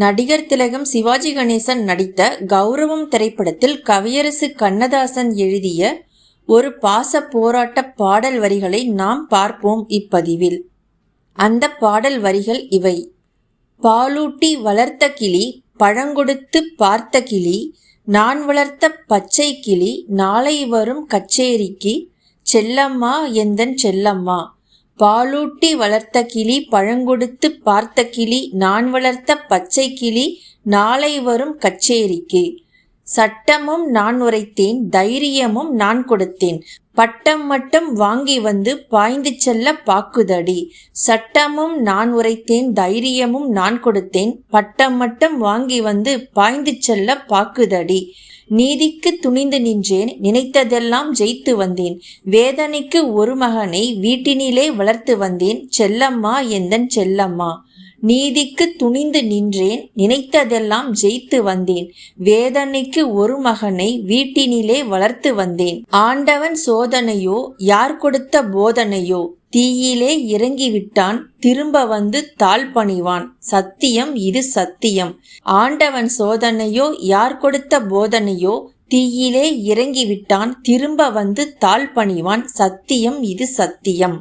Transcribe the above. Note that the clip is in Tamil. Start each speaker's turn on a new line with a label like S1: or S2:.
S1: நடிகர் திலகம் சிவாஜி கணேசன் நடித்த கௌரவம் திரைப்படத்தில் கவியரசு கண்ணதாசன் எழுதிய ஒரு பாச போராட்ட பாடல் வரிகளை நாம் பார்ப்போம் இப்பதிவில். அந்த பாடல் வரிகள் இவை. பாலூட்டி வளர்த்த கிளி பழங்கொடுத்து பார்த்த கிளி நான் வளர்த்த பச்சை கிளி நாளை வரும் கச்சேரிக்கு செல்லம்மா எந்தன் செல்லம்மா பாலூட்டி வளர்த்த கிளி பழங்கொடுத்து பார்த்த கிளி நான் வளர்த்த பச்சை கிளி நாளை வரும் கச்சேரிக்கு. சட்டமும் நான் உரைத்தேன் தைரியமும் நான் கொடுத்தேன். பட்டம் மட்டும் வாங்கி வந்து பாய்ந்து செல்ல பாக்குதடி. சட்டமும் நான் உரைத்தேன் தைரியமும் நான் கொடுத்தேன். பட்டம் மட்டும் வாங்கி வந்து பாய்ந்து செல்ல பாக்குதடி. நீதிக்கு துணிந்து நின்றேன் நினைத்ததெல்லாம் ஜெயித்து வந்தேன். வேதனைக்கு ஒரு மகனை வீட்டினிலே வளர்த்து வந்தேன். செல்லம்மா எந்தன் செல்லம்மா? நீதிக்கு துணிந்து நின்றேன் நினைத்ததெல்லாம் ஜெயித்து வந்தேன். வேதனைக்கு ஒரு மகனை வீட்டினிலே வளர்த்து வந்தேன். ஆண்டவன் சோதனையோ யார் கொடுத்த போதனையோ தீயிலே இறங்கிவிட்டான் திரும்ப வந்து தாழ் பணிவான். சத்தியம் இது சத்தியம். ஆண்டவன் சோதனையோ யார் கொடுத்த போதனையோ தீயிலே இறங்கிவிட்டான் திரும்ப வந்து தாழ் பணிவான். சத்தியம் இது சத்தியம்.